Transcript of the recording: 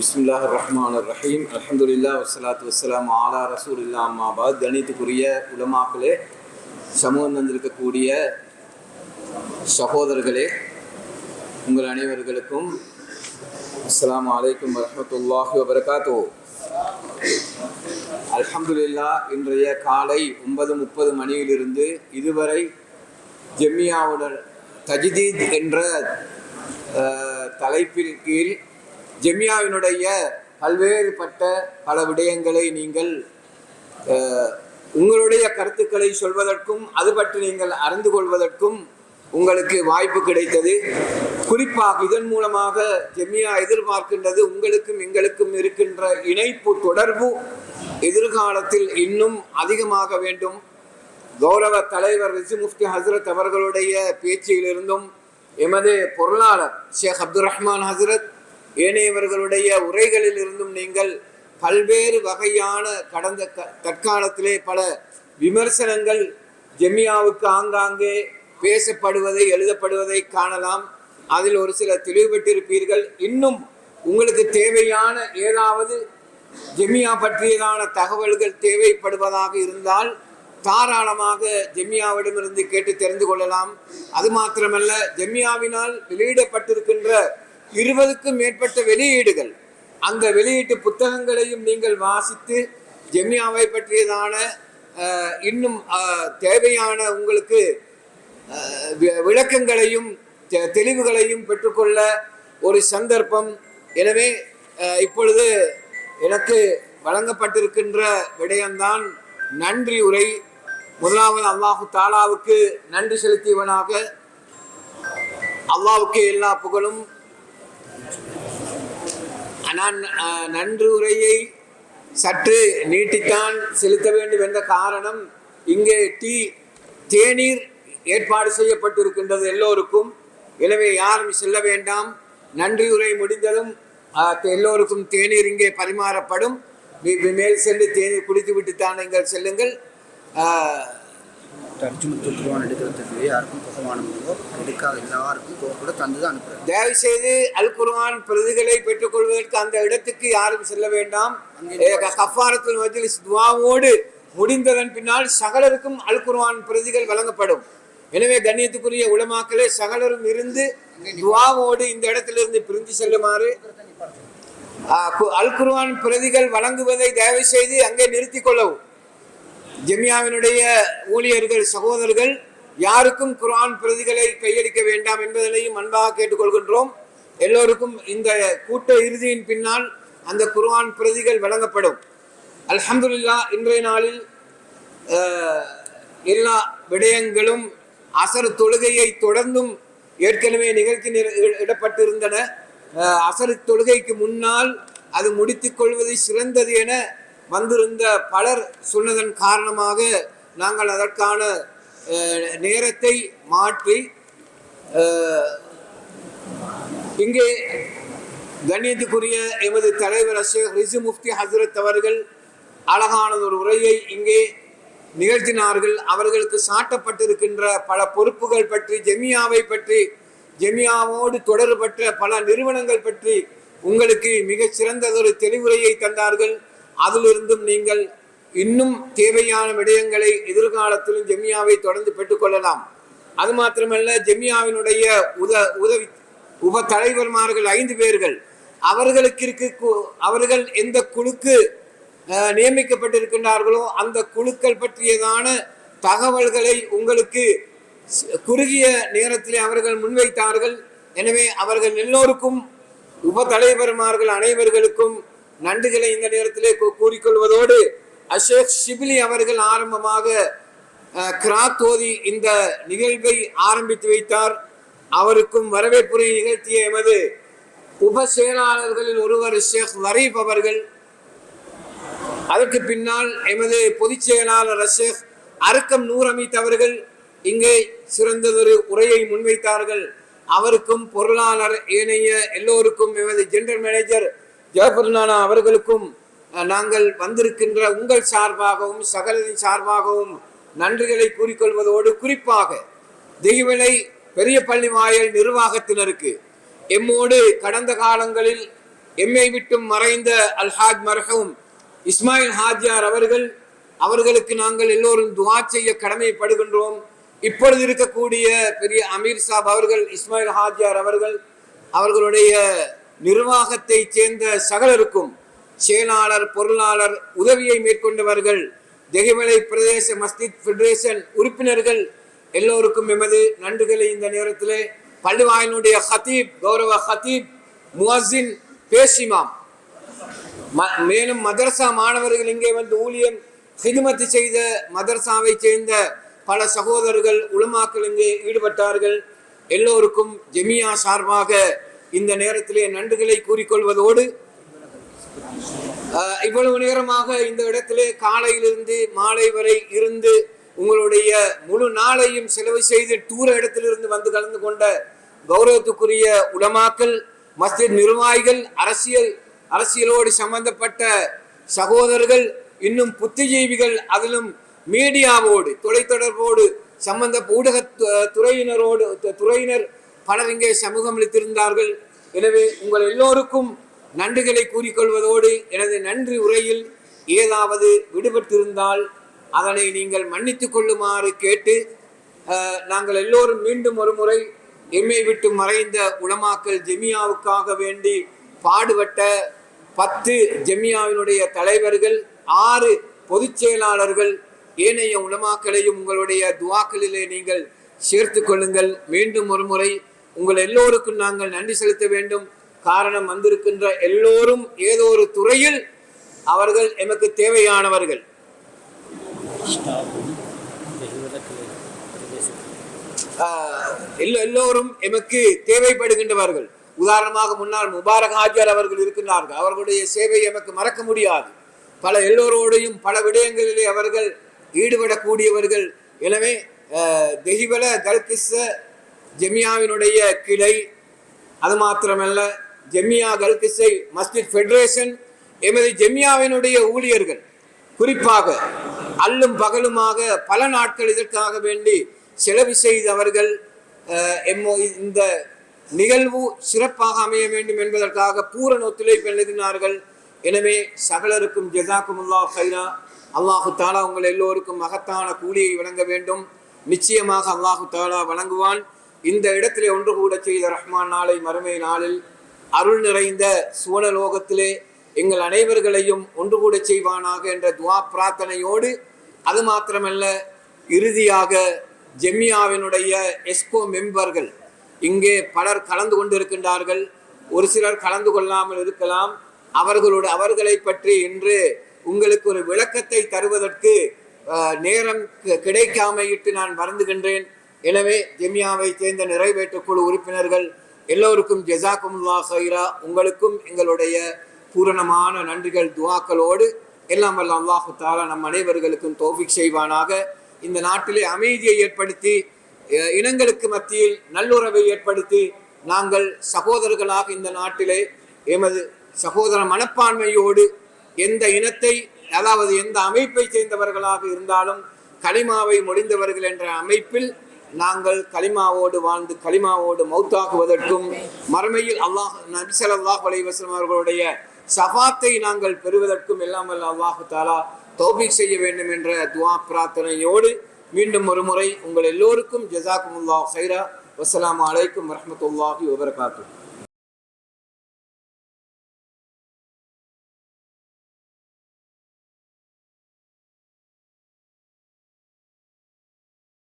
பிஸ்மில்லாஹ் ரஹ்மான் ரஹீம் அலமதுல்லா வசலாத்து வஸ்ஸலாம் ஆலா ரசூலில்லா அம்மாபாத் கணித்துக்குரிய உலமாக்களே சமூகம் வந்திருக்கக்கூடிய சகோதரர்களே உங்கள் அனைவர்களுக்கும் அஸ்லாம் வலைக்கம் வரமத்துல்லாஹி வபரகாத்தோ அல்ஹம்துலில்லாஹ் இன்றைய காலை ஒன்பது முப்பது மணியிலிருந்து இதுவரை ஜெம்மியாவுடன் தஜிதீத் என்ற தலைப்பின் கீழ் ஜெம்மியாவினுடைய பல்வேறுபட்ட பல விடயங்களை நீங்கள் உங்களுடைய கருத்துக்களை சொல்வதற்கும் அது பற்றி நீங்கள் அறிந்து கொள்வதற்கும் உங்களுக்கு வாய்ப்பு கிடைத்தது. குறிப்பாக இதன் மூலமாக ஜெமியா எதிர்பார்க்கின்றது உங்களுக்கும் எங்களுக்கும் இருக்கின்ற இணைப்பு தொடர்பு எதிர்காலத்தில் இன்னும் அதிகமாக வேண்டும். கௌரவ தலைவர் ரிசி முஃப்தி ஹசரத் அவர்களுடைய பேச்சிலிருந்தும் எமது பொருளாளர் ஷேக் அப்துல் ரஹ்மான் ஹசரத் ஏனையவர்களுடைய உரைகளில் இருந்தும் நீங்கள் பல்வேறு வகையான கடந்த க- தற்காலத்திலே பல விமர்சனங்கள் ஜெமியாவுக்கு ஆங்காங்கே பேசப்படுவதை எழுதப்படுவதை காணலாம். அதில் ஒரு சில தெளிவுபட்டிருப்பீர்கள். இன்னும் உங்களுக்கு தேவையான ஏதாவது ஜெமியா பற்றியதான தகவல்கள் தேவைப்படுவதாக இருந்தால் தாராளமாக ஜெமியாவிடமிருந்து கேட்டு தெரிந்து கொள்ளலாம். அது மாத்திரமல்ல ஜெமியாவினால் வெளியிடப்பட்டிருக்கின்ற இருபதுக்கும் மேற்பட்ட வெளியீடுகள். அந்த வெளியீட்டு புத்தகங்களையும் நீங்கள் வாசித்து ஜெமியாவை பற்றியதான இன்னும் தேவையான உங்களுக்கு வி- விளக்கங்களையும் தெ- தெளிவுகளையும் பெற்றுக்கொள்ள ஒரு சந்தர்ப்பம். எனவே இப்பொழுது எனக்கு வழங்கப்பட்டிருக்கின்ற விடயம்தான் நன்றி உரை. முதலாவது அல்லாஹு தாலாவுக்கு நன்றி செலுத்தியவனாக அல்லாவுக்கு எல்லா புகழும். ஆனால் நன்று உரையை சற்று நீட்டித்தான் செலுத்த வேண்டும் என்ற காரணம் இங்கே டீ தேநீர் ஏற்பாடு செய்யப்பட்டிருக்கின்றது எல்லோருக்கும். எனவே யாரும் செல்ல வேண்டாம். நன்றியுரை முடிந்ததும் எல்லோருக்கும் தேநீர் இங்கே பரிமாறப்படும். மேல் சென்று தேநீர் குடித்து தான் நீங்கள் செல்லுங்கள். தர்ஜும துத்துருவான் எடுக்கிறதுக்கு யாருக்கும் இல்லையோ எடுக்காத எல்லாருக்கும் கூட தந்து தான் அனுப்புறாரு. தயவு செய்து அல் குர்ஆன் பிரதிகளை பெற்றுக்கொள்வதற்கு அந்த இடத்துக்கு யாரும் செல்ல வேண்டாம். கஃபாரத்துல் மஜ்லிஸ் துவாவோடு முடிந்ததன் பின்னால் சகலருக்கும் அல் குர்ஆன் பிரதிகள் வழங்கப்படும். எனவே கண்ணியத்துக்குரிய உலமாக்களே சகலரும் இருந்து துவாவோடு இந்த இடத்திலிருந்து பிரிந்து செல்லுமாறு. அல் குர்ஆன் பிரதிகள் வழங்குவதை தயவு செய்து அங்கே நிறுத்திக் கொள்ளவும். ஜெமியாவினுடைய ஊழியர்கள் சகோதரர்கள் யாருக்கும் குர்ஆன் பிரதிகளை கையளிக்க வேண்டாம் என்பதனையும் அன்பாக கேட்டுக்கொள்கின்றோம். எல்லோருக்கும் இந்த கூட்ட இறுதியின் பின்னால் அந்த குர்ஆன் பிரதிகள் வழங்கப்படும். அல்ஹம்துல்லா இன்றைய நாளில் எல்லா விடயங்களும் அசர் தொழுகையை தொடர்ந்தும் ஏற்கனவே நிகழ்த்தி இடப்பட்டிருந்தன. அசர் தொழுகைக்கு முன்னால் அது முடித்துக் கொள்வது சிறந்தது என வந்திருந்த பலர் சொன்னதன் காரணமாக நாங்கள் அதற்கான நேரத்தை மாற்றி இங்கே கண்ணியத்துக்குரிய எமது தலைவர் ஷேக் ரிசு முஃப்தி ஹசரத் அவர்கள் அழகான ஒரு உரையை இங்கே நிகழ்த்தினார்கள். அவர்களுக்கு சாட்டப்பட்டிருக்கின்ற பல பொறுப்புகள் பற்றி ஜெமியாவை பற்றி ஜெமியாவோடு தொடர்பற்ற பல நிறுவனங்கள் பற்றி உங்களுக்கு மிகச் சிறந்ததொரு தெளிவுரையை தந்தார்கள். அதிலிருந்தும் நீங்கள் இன்னும் தேவையான விடயங்களை எதிர்காலத்திலும் ஜெமியாவை தொடர்ந்து பெற்றுக்கொள்ளலாம். அது மாத்திரமல்ல ஜெமியாவினுடைய உத உதவி உப தலைவர்மார்கள் ஐந்து பேர்கள் அவர்களுக்கு இருக்கு கு- அவர்கள் எந்த குழுக்கு நியமிக்கப்பட்டிருக்கின்றார்களோ அந்த குழுக்கள் பற்றியதான தகவல்களை உங்களுக்கு குறுகிய நேரத்தில் அவர்கள் முன்வைத்தார்கள். எனவே அவர்கள் எல்லோருக்கும் உப தலைவர்மார்கள் அனைவர்களுக்கும் நன்றிகளை இந்த நேரத்திலே கூறிக்கொள்வதோடு அசோக் சிபிலி அவர்கள் ஆரம்பமாக கிராத்தோதி இந்த நிகழ்வை ஆரம்பித்து வைத்தார். அவருக்கும் வரவேற்புரை நிகழ்த்திய எமது உப செயலாளர்களில் ஒருவர் ஷேக் லரீப் அவர்கள். அதற்கு பின்னால் எமது பொதுச் செயலாளர் ஷேக் அருக்கம் நூரமீத் அவர்கள் இங்கே சிறந்ததொரு உரையை முன்வைத்தார்கள். அவருக்கும் பொருளாளர் ஏனைய எல்லோருக்கும் எமது ஜெனரல் மேனேஜர் ஜெயபிரநானா அவர்களுக்கும் நாங்கள் வந்திருக்கின்ற உங்கள் சார்பாகவும் சகலரின் சார்பாகவும் நன்றிகளை கூறிக்கொள்வதோடு குறிப்பாக திகிவிலை பெரிய பள்ளி வாயல் நிர்வாகத்தினருக்கு எம்மோடு கடந்த காலங்களில் எம்மை விட்டும் மறைந்த அல்ஹாஜ் மர்ஹவும் இஸ்மாயில் ஹாஜியார் அவர்கள் அவர்களுக்கு நாங்கள் எல்லோரும் துவா செய்ய கடமைப்படுகின்றோம். இப்பொழுது இருக்கக்கூடிய பெரிய அமீர் சாப் அவர்கள் இஸ்மாயில் ஹாஜியார் அவர்கள் அவர்களுடைய நிர்வாகத்தை சேர்ந்த சகலருக்கும் செயலாளர் பொருளாளர் உதவியை மேற்கொண்டவர்கள் தெகிமலை பிரதேச மஸ்ஜித் ஃபெடரேஷன் உறுப்பினர்கள் எல்லோருக்கும் எமது நன்றிகளை இந்த நேரத்திலே பள்ளிவாயினுடைய ஹத்தீப் கௌரவ ஹத்தீப் முவஸின் பேசிமாம். ம- மேலும் மதரசா மாணவர்கள் இங்கே வந்து ஊழியம் ஹிதுமத்து செய்த மதரசாவை சேர்ந்த பல சகோதரர்கள் உளமாக்கள் இங்கே ஈடுபட்டார்கள். எல்லோருக்கும் ஜெமியா சார்பாக இந்த நேரத்திலே நன்றிகளை கூறிக்கொள்வதோடு இவ்வளவு நேரமாக இந்த இடத்திலே காலையிலிருந்து மாலை வரை இருந்து உங்களுடைய முழு நாளையும் செலவு செய்து தூர இடத்திலிருந்து வந்து கலந்து கொண்ட கௌரவத்துக்குரிய உலமாக்கள் மஸ்ஜித் நிர்வாகிகள் அரசியல் அரசியலோடு சம்பந்தப்பட்ட சகோதரர்கள் இன்னும் புத்திஜீவிகள் அதிலும் மீடியாவோடு தொலைத்தொடர்போடு சம்பந்த ஊடக துறையினரோடு துறையினர் பலர் இங்கே சமூகம் அளித்திருந்தார்கள் எனவே உங்கள் எல்லோருக்கும் நன்றிகளை கூறிக்கொள்வதோடு எனது நன்றி உரையில் ஏதாவது விடுபட்டிருந்தால் அதனை நீங்கள் மன்னித்துக் கொள்ளுமாறு கேட்டு நாங்கள் எல்லோரும் மீண்டும் ஒரு முறை எம்மை விட்டு மறைந்த உளமாக்கல் ஜெமியாவுக்காக வேண்டி பாடுபட்ட பத்து ஜெமியாவினுடைய தலைவர்கள் ஆறு பொதுச் செயலாளர்கள் ஏனைய உளமாக்களையும் உங்களுடைய துவாக்களிலே நீங்கள் சேர்த்து கொள்ளுங்கள். மீண்டும் ஒரு முறை உங்கள் எல்லோருக்கும் நாங்கள் நன்றி செலுத்த வேண்டும். காரணம் வந்திருக்கின்ற எல்லோரும் ஏதோ ஒரு துறையில் அவர்கள் எமக்கு தேவையானவர்கள். எல்லோரும் எமக்கு தேவைப்படுகின்றவர்கள். உதாரணமாக முன்னால் முபாரக் ஹாஜர் அவர்கள் இருக்கின்றார்கள். அவர்களுடைய சேவை எமக்கு மறக்க முடியாது. பல எல்லோரோடையும் பல விடயங்களிலே அவர்கள் ஈடுபடக்கூடியவர்கள். எனவே ஆஹ், தெஹிவல கல்கிஸ்ஸ ஜெமியாவினுடைய கிளை. அது மாத்திரமல்ல ஜெமியா கல்கிசை மஸ்ஜித் ஃபெடரேஷன் எமது ஜெமியாவினுடைய ஊழியர்கள். குறிப்பாக அல்லும் பகலுமாக பல நாட்கள் இதற்காக வேண்டி செலவு செய்தவர்கள் எம்மோ இந்த நிகழ்வு சிறப்பாக அமைய வேண்டும் என்பதற்காக பூரண ஒத்துழைப்பு எழுதினார்கள். எனவே சகலருக்கும் ஜெசாக்குமுல்லா ஹைரா அல்லாஹு தாலா உங்கள் எல்லோருக்கும் மகத்தான கூலியை வழங்க வேண்டும். நிச்சயமாக அல்லாஹு தாலா வழங்குவான். இந்த இடத்திலே ஒன்று கூட செய்த ரஹ்மான் நாளை மறுமை நாளில் அருள் நிறைந்த சுவனலோகத்திலே எங்கள் அனைவர்களையும் ஒன்று கூட செய்வானாக என்ற துவா பிரார்த்தனையோடு அது மாத்திரமல்ல இறுதியாக ஜெமியாவினுடைய எஸ்கோ மெம்பர்கள் இங்கே பலர் கலந்து கொண்டிருக்கின்றார்கள். ஒரு சிலர் கலந்து கொள்ளாமல் இருக்கலாம். அவர்களோடு அவர்களை பற்றி இன்று உங்களுக்கு ஒரு விளக்கத்தை தருவதற்கு நேரம் கிடைக்காமையிட்டு நான் வருந்துகின்றேன். எனவே ஜெமியாவை சேர்ந்த நிறைவேற்றுக் குழு உறுப்பினர்கள் எல்லோருக்கும் ஜெசாக்குமுல்லா ஹைரா உங்களுக்கும் எங்களுடைய பூரணமான நன்றிகள் துவாக்களோடு எல்லாம் வல்ல அல்லாஹு தாலா நம் அனைவர்களுக்கும் தோஃபிக் செய்வானாக. இந்த நாட்டிலே அமைதியை ஏற்படுத்தி இனங்களுக்கு மத்தியில் நல்லுறவை ஏற்படுத்தி நாங்கள் சகோதரர்களாக இந்த நாட்டிலே எமது சகோதர மனப்பான்மையோடு எந்த இனத்தை அதாவது எந்த அமைப்பை சேர்ந்தவர்களாக இருந்தாலும் கனிமாவை முடிந்தவர்கள் என்ற அமைப்பில் நாங்கள் கலிமாவோடு வாழ்ந்து கலிமாவோடு மௌத்தாக்குவதற்கும் மறுமையில் அல்லாஹ் நபி அல்லாஹ் அலைஹி அவர்களுடைய சஃபாத்தை நாங்கள் பெறுவதற்கும் இல்லாமல் அல்லாஹு தாலா தௌபீக் செய்ய வேண்டும் என்ற துவா பிரார்த்தனையோடு மீண்டும் ஒரு முறை உங்கள் எல்லோருக்கும் ஜசாக்குமுல்லா ஹைரா வசலாம் அலைக்கும் வரமத்துல்லாஹி வபரகாத்துஹு.